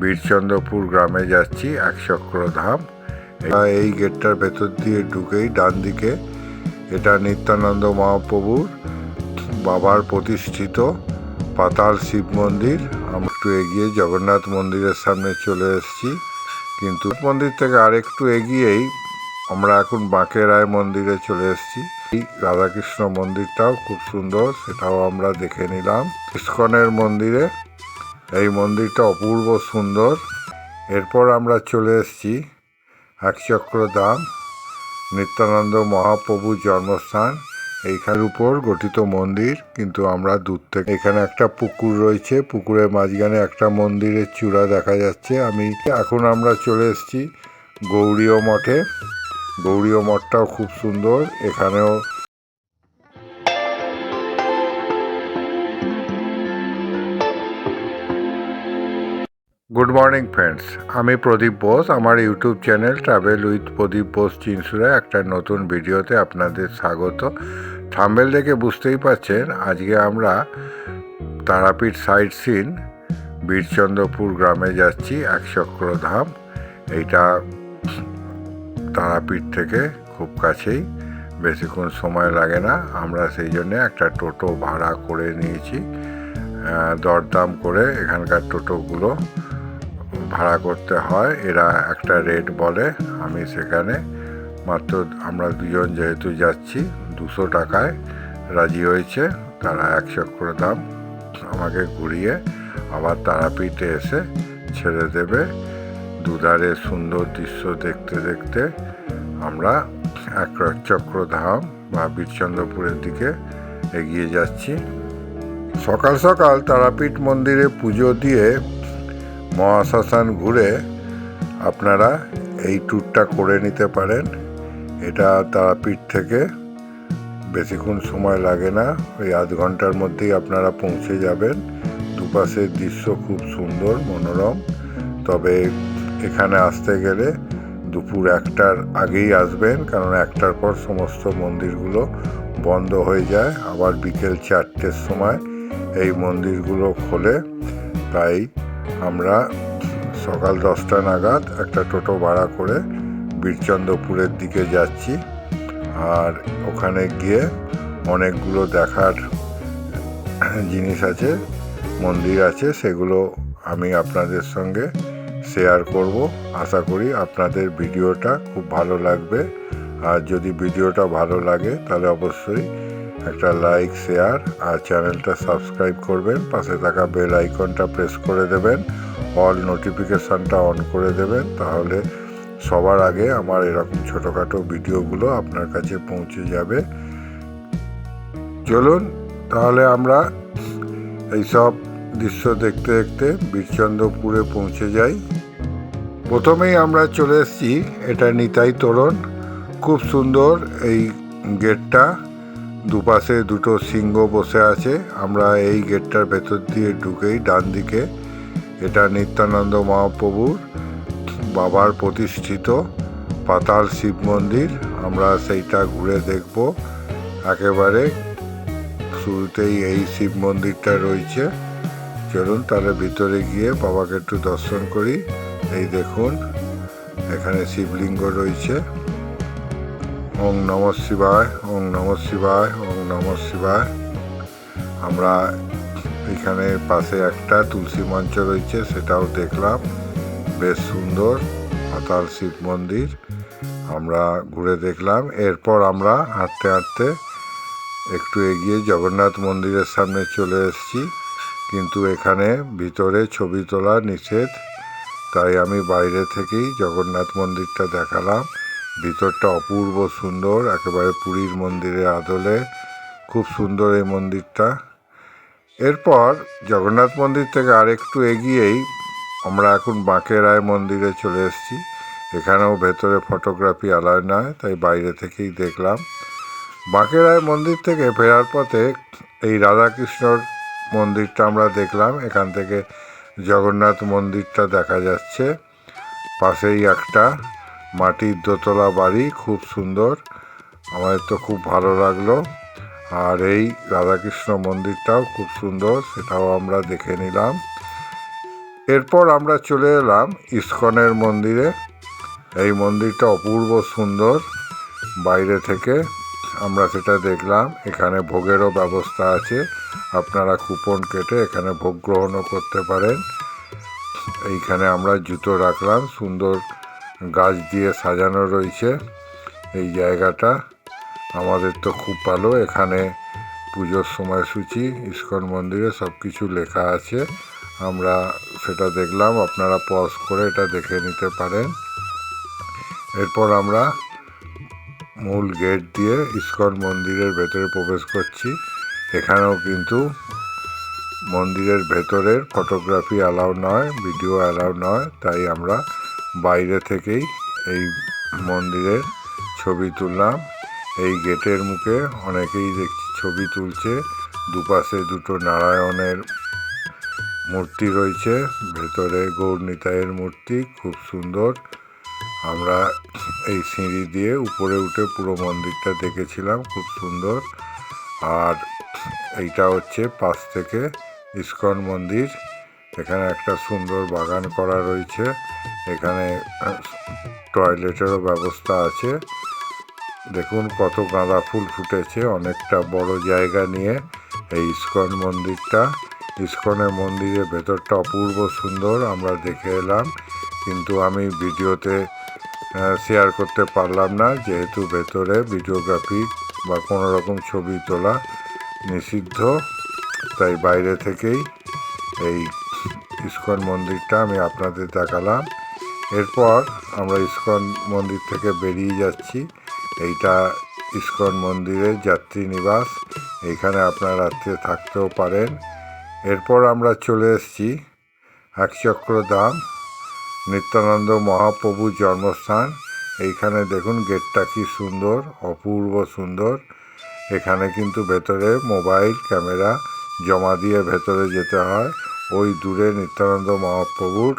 বীরচন্দ্রপুর গ্রামে যাচ্ছি, এক চক্র ধাম। এটা- এই গেটটার ভেতর দিয়ে ঢুকেই ডান দিকে এটা নিত্যানন্দ মহাপ্রভুর বাবার প্রতিষ্ঠিত পাতাল শিব মন্দির। আমরা একটু এগিয়ে জগন্নাথ মন্দিরের সামনে চলে এসেছি। কিন্তু মন্দির থেকে আরেকটু এগিয়েই আমরা এখন বাঁকেরায় মন্দিরে চলে এসেছি। এই রাধাকৃষ্ণ মন্দিরটাও খুব সুন্দর, সেটাও আমরা দেখে নিলাম। ইস্কনের মন্দিরে এই মন্দিরটা অপূর্ব সুন্দর। এরপর আমরা চলে এসেছি একচক্র ধাম নিত্যানন্দ মহাপ্রভুর জন্মস্থান। এইখানের উপর গঠিত মন্দির, কিন্তু আমরা দূর থেকে এখানে একটা পুকুর রয়েছে। পুকুরের মাঝখানে একটা মন্দিরের চূড়া দেখা যাচ্ছে। আমি এখন আমরা চলে এসেছি গৌরীয় মঠে। গৌরীয় মঠটাও খুব সুন্দর। এখানেও গুড মর্নিং ফ্রেন্ডস আমি প্রদীপ বোস। আমার YouTube channel travel with Pradip Bose চিনসুরে একটা নতুন ভিডিওতে আপনাদের স্বাগত। থাম্বেল দেখে বুঝতেই পারছেন আজকে আমরা তারাপীঠ সাইট সিন বীরচন্দ্রপুর গ্রামে যাচ্ছি ধাম। এইটা তারাপীঠ থেকে খুব কাছেই। বেশিক্ষণ সময় লাগে না। আমরা সেই জন্যে একটা টোটো ভাড়া করে নিয়েছি। দরদাম করে এখানকার টোটোগুলো ভাড়া করতে হয়, এরা একটা রেট বলে, আমি সেখানে মাত্র আমরা দুজন যেহেতু যাচ্ছি, দুশো টাকায় রাজি হয়েছে, তারা একশো করে দাম আমাকে ঘুরিয়ে আবার তারাপীঠে এসে ছেড়ে দেবে। দুধারে সুন্দর দৃশ্য দেখতে দেখতে আমরা এক চক্র ধাম বা বীরচন্দ্রপুরের দিকে এগিয়ে যাচ্ছি। সকাল সকাল তারাপীঠ মন্দিরে পুজো দিয়ে মহাশ্মশান ঘুরে আপনারা এই ট্যুরটা করে নিতে পারেন। এটা তারাপীঠ থেকে বেশিক্ষণ সময় লাগে না, ওই আধ ঘণ্টার মধ্যেই আপনারা পৌঁছে যাবেন। দুপাশের দৃশ্য খুব সুন্দর, মনোরম। তবে এখানে আসতে গেলে দুপুর একটার আগেই আসবেন, কারণ একটার পর সমস্ত মন্দিরগুলো বন্ধ হয়ে যায়। আবার বিকেল চারটের সময় এই মন্দিরগুলো খোলে, তাই আমরা সকাল দশটা নাগাদ একটা টোটো ভাড়া করে বীরচন্দ্রপুরের দিকে যাচ্ছি। আর ওখানে গিয়ে অনেকগুলো দেখার জিনিস আছে, মন্দির আছে, সেগুলো আমি আপনাদের সঙ্গে শেয়ার করব। আশা করি আপনাদের ভিডিওটা খুব ভালো লাগবে। আর যদি ভিডিওটা ভালো লাগে, তাহলে অবশ্যই একটা লাইক শেয়ার আর চ্যানেলটা সাবস্ক্রাইব করবেন। পাশে থাকা বেল আইকনটা প্রেস করে দেবেন। অল নোটিফিকেশানটা অন করে দেবেন। তাহলে সবার আগে আমার এরকম ছোটোখাটো ভিডিওগুলো আপনার কাছে পৌঁছে যাবে। চলুন, তাহলে আমরা এইসব দৃশ্য দেখতে দেখতে বীরচন্দ্রপুরে পৌঁছে যাই। প্রথমেই আমরা চলে এসেছি, এটা নিতাই তোরণ। খুব সুন্দর এই গেটটা দুপাশে দুটো সিংহ বসে আছে। আমরা এই গেটটার ভেতর দিয়ে ঢুকেই ডান দিকে। এটা নিত্যানন্দ মহাপ্রভুর বাবার প্রতিষ্ঠিত পাতাল শিব মন্দির। আমরা সেইটা ঘুরে দেখব। একেবারে শুরুতেই এই শিব মন্দিরটা রয়েছে। চলুন তাহলে ভিতরে গিয়ে বাবাকে একটু দর্শন করি। এই দেখুন, এখানে শিবলিঙ্গ রয়েছে। ওং নম শিবায়, ওং নম শিবায়, ওং নম শিবায়। আমরা এখানে পাশে একটা তুলসী মঞ্চ রয়েছে, সেটাও দেখলাম। বেশ সুন্দর পাতাল শিব মন্দির। আমরা ঘুরে দেখলাম। এরপর আমরা হাঁটতে হাঁটতে একটু এগিয়ে জগন্নাথ মন্দিরের সামনে চলে এসেছি। কিন্তু এখানে ভিতরে ছবি তোলা নিষেধ, তাই আমি বাইরে থেকেই জগন্নাথ মন্দিরটা দেখালাম। ভিতরটা অপূর্ব সুন্দর, একেবারে পুরীর মন্দিরের আদলে। খুব সুন্দর এই মন্দিরটা। এরপর জগন্নাথ মন্দির থেকে আরেকটু এগিয়েই আমরা এখন বাঁকেরায় মন্দিরে চলে এসেছি। এখানেও ভেতরে ফটোগ্রাফি আলায় নয়, তাই বাইরে থেকেই দেখলাম। বাঁকেরায় মন্দির থেকে ফেরার পথে এই রাধাকৃষ্ণর মন্দিরটা আমরা দেখলাম। এখান থেকে জগন্নাথ মন্দিরটা দেখা যাচ্ছে। পাশেই একটা মাটির দোতলা বাড়ি, খুব সুন্দর। আমাদের তো খুব ভালো লাগল। আর এই রাধাকৃষ্ণ মন্দিরটাও খুব সুন্দর, সেটাও আমরা দেখে নিলাম। এরপর আমরা চলে এলাম ইস্কনের মন্দিরে। এই মন্দিরটা অপূর্ব সুন্দর। বাইরে থেকে আমরা সেটা দেখলাম। এখানে ভোগেরও ব্যবস্থা আছে। আপনারা কুপন কেটে এখানে ভোগ গ্রহণও করতে পারেন। এইখানে আমরা জুতো রাখলাম, সুন্দর গাছ দিয়ে সাজানো রয়েছে। এই জায়গাটা আমাদের তো খুব ভালো। এখানে পুজোর সময়সূচি, ইস্কন মন্দিরে সব কিছু লেখা আছে। আমরা সেটা দেখলাম, আপনারা পজ করে এটা দেখে নিতে পারেন। এরপর আমরা মূল গেট দিয়ে ইস্কন মন্দিরের ভেতরে প্রবেশ করছি। এখানেও কিন্তু মন্দিরের ভেতরের ফটোগ্রাফি অ্যালাউ নয় ভিডিও অ্যালাউ নয়, তাই আমরা বাইরে থেকেই এই মন্দিরের ছবি তুললাম। এই গেটের মুখে অনেকেই দেখছি ছবি তুলছে। দুপাশে দুটো নারায়ণের মূর্তি রয়েছে। ভেতরে গৌরনিতাইয়ের মূর্তি, খুব সুন্দর। আমরা এই সিঁড়ি দিয়ে উপরে উঠে পুরো মন্দিরটা দেখেছিলাম, খুব সুন্দর। আর এইটা হচ্ছে পাশ থেকে ইস্কন মন্দির। এখানে একটা সুন্দর বাগান করা রয়েছে। এখানে টয়লেটেরও ব্যবস্থা আছে। দেখুন কত গাঁদা ফুল ফুটেছে, অনেকটা বড় জায়গা নিয়ে এই ইস্কন মন্দিরটা। ইস্কনের মন্দিরের ভেতরটা অপূর্ব সুন্দর, আমরা দেখে এলাম। কিন্তু আমি ভিডিওতে শেয়ার করতে পারলাম না, যেহেতু ভেতরে ভিডিওগ্রাফি বা কোনো রকম ছবি তোলা নিষিদ্ধ। তাই বাইরে থেকেই এই ইস্কন মন্দিরটা আমি আপনাদের দেখালাম। এরপর আমরা ইস্কন মন্দির থেকে বেরিয়ে যাচ্ছি। এইটা ইস্কন মন্দিরের যাত্রী নিবাস। এইখানে আপনারা রাত্রে থাকতেও পারেন। এরপর আমরা চলে এসেছি একচক্র ধাম, নিত্যানন্দ মহাপ্রভুর জন্মস্থান। এইখানে দেখুন গেটটা কি সুন্দর, অপূর্ব সুন্দর। এখানে কিন্তু ভেতরে মোবাইল, ক্যামেরা জমা দিয়ে ভেতরে যেতে হয়। ওই দূরে নিত্যানন্দ মহাপ্রভুর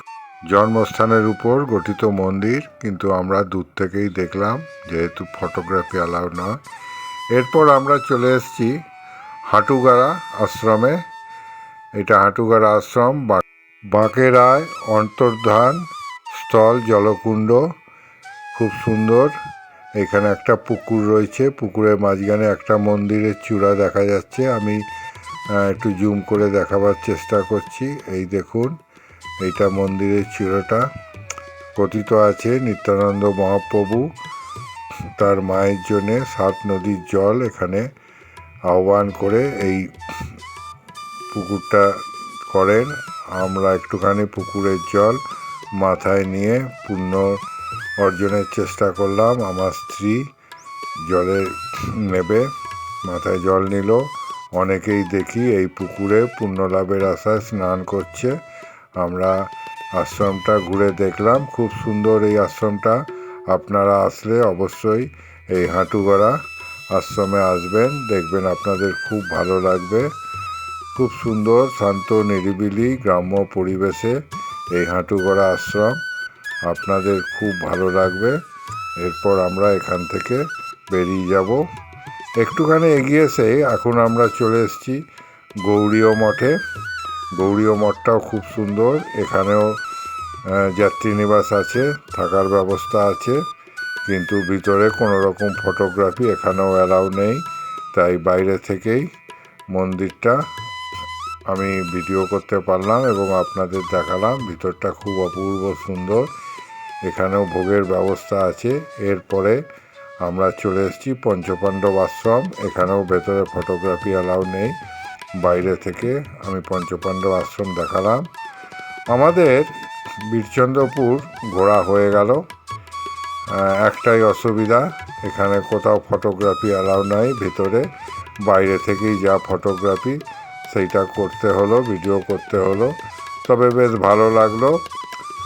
জন্মস্থানের উপর গঠিত মন্দির, কিন্তু আমরা দূর থেকেই দেখলাম যেহেতু ফটোগ্রাফি অ্যালাউ নয় এরপর আমরা চলে এসেছি হাটুগাড়া আশ্রমে। এটা হাটুগাড়া আশ্রম বাঁকেরায় অন্তর্ধান স্থল জলকুণ্ড। খুব সুন্দর। এখানে একটা পুকুর রয়েছে। পুকুরের মাঝখানে একটা মন্দিরের চূড়া দেখা যাচ্ছে। আমি একটু জুম করে দেখাবার চেষ্টা করছি। এই দেখুন, এইটা মন্দিরের চিরটা কথিত আছে, নিত্যানন্দ মহাপ্রভু তার মায়ের জন্যে সাত নদীর জল এখানে আহ্বান করে এই পুকুরটা করেন। আমরা একটুখানি পুকুরের জল মাথায় নিয়ে পুণ্য অর্জনের চেষ্টা করলাম। আমার স্ত্রী জলে নেবে, মাথায় জল নিল। অনেকেই দেখি এই পুকুরে পুণ্য লাভের আশায় স্নান করছে। আমরা আশ্রমটা ঘুরে দেখলাম। খুব সুন্দর এই আশ্রমটা। আপনারা আসলে অবশ্যই এই হাঁটুগড়া আশ্রমে আসবেন। দেখবেন আপনাদের খুব ভালো লাগবে। খুব সুন্দর, শান্ত, নিরিবিলি গ্রাম্য পরিবেশে এই হাঁটুগড়া আশ্রম আপনাদের খুব ভালো লাগবে। এরপর আমরা এখান থেকে বেরিয়ে যাব। একটুখানি এগিয়ে এখন আমরা চলে এসেছি গৌরীয় মঠে। গৌরীয় মঠটাও খুব সুন্দর। এখানেও যাত্রীনিবাস আছে, থাকার ব্যবস্থা আছে, কিন্তু ভিতরে কোনো রকম ফটোগ্রাফি এখানেও অ্যালাউ নেই। তাই বাইরে থেকেই মন্দিরটা আমি ভিডিও করতে পারলাম এবং আপনাদের দেখালাম। ভিতরটা খুব অপূর্ব সুন্দর। এখানেও ভোগের ব্যবস্থা আছে। এরপরে আমরা চলে এসেছি পঞ্চপাণ্ডব আশ্রম। এখানেও ভেতরে ফটোগ্রাফি অ্যালাউ নেই। বাইরে থেকে আমি পঞ্চপাণ্ডব আশ্রম দেখালাম। আমাদের বীরচন্দ্রপুর ঘোরা হয়ে গেল। একটাই অসুবিধা, এখানে কোথাও ফটোগ্রাফি অ্যালাউ নাই, ভিতরে। বাইরে থেকেই যা ফটোগ্রাফি সেইটা করতে হলো ভিডিও করতে হলো। তবে বেশ ভালো লাগল।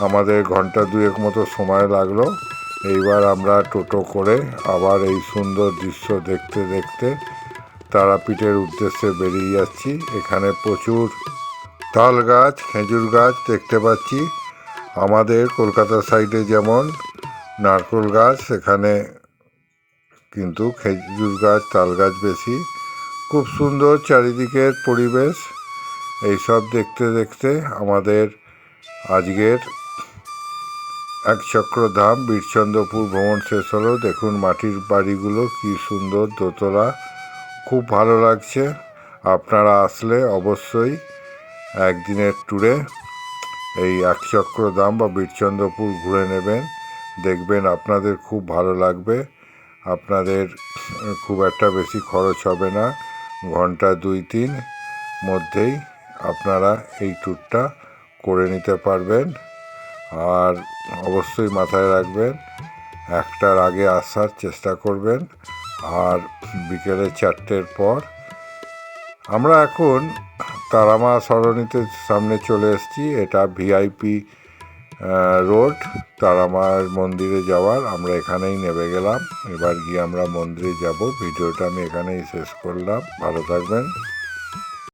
আমাদের ঘণ্টা দুয়েক মতো সময় লাগল। এইবার আমরা টোটো করে আবার এই সুন্দর দৃশ্য দেখতে দেখতে তারাপীঠের উদ্দেশ্যে বেরিয়ে যাচ্ছি। এখানে প্রচুর তাল গাছ, খেজুর গাছ দেখতে পাচ্ছি। আমাদের কলকাতা সাইডে যেমন নারকোল গাছ, সেখানে কিন্তু খেজুর গাছ, তাল গাছ বেশি। খুব সুন্দর চারিদিকের পরিবেশ। এইসব দেখতে দেখতে আমাদের আজকের এক চক্র ধাম, বীরচন্দ্রপুর ভ্রমণ শেষ হলো। দেখুন মাটির বাড়িগুলো কি সুন্দর দোতলা। খুব ভালো লাগছে। আপনারা আসলে অবশ্যই একদিনের ট্যুরে এই একচক্র ধাম বা বীরচন্দ্রপুর ঘুরে নেবেন। দেখবেন আপনাদের খুব ভালো লাগবে। আপনাদের খুব একটা বেশি খরচ হবে না। ঘণ্টা দুই তিন মধ্যেই আপনারা এই ট্যুরটা করে নিতে পারবেন। আর অবশ্যই মাথায় রাখবেন, একটার আগে আসার চেষ্টা করবেন, আর বিকেলে চারটের পর। আমরা এখন তারামা সরণিতে সামনে চলে এসেছি, এটা ভিআইপি রোড, তারামার মন্দিরে যাওয়ার। আমরা এখানেই নেমে গেলাম, এবার গিয়ে আমরা মন্দিরে যাব। ভিডিওটা আমি এখানেই শেষ করলাম, ভালো থাকবেন।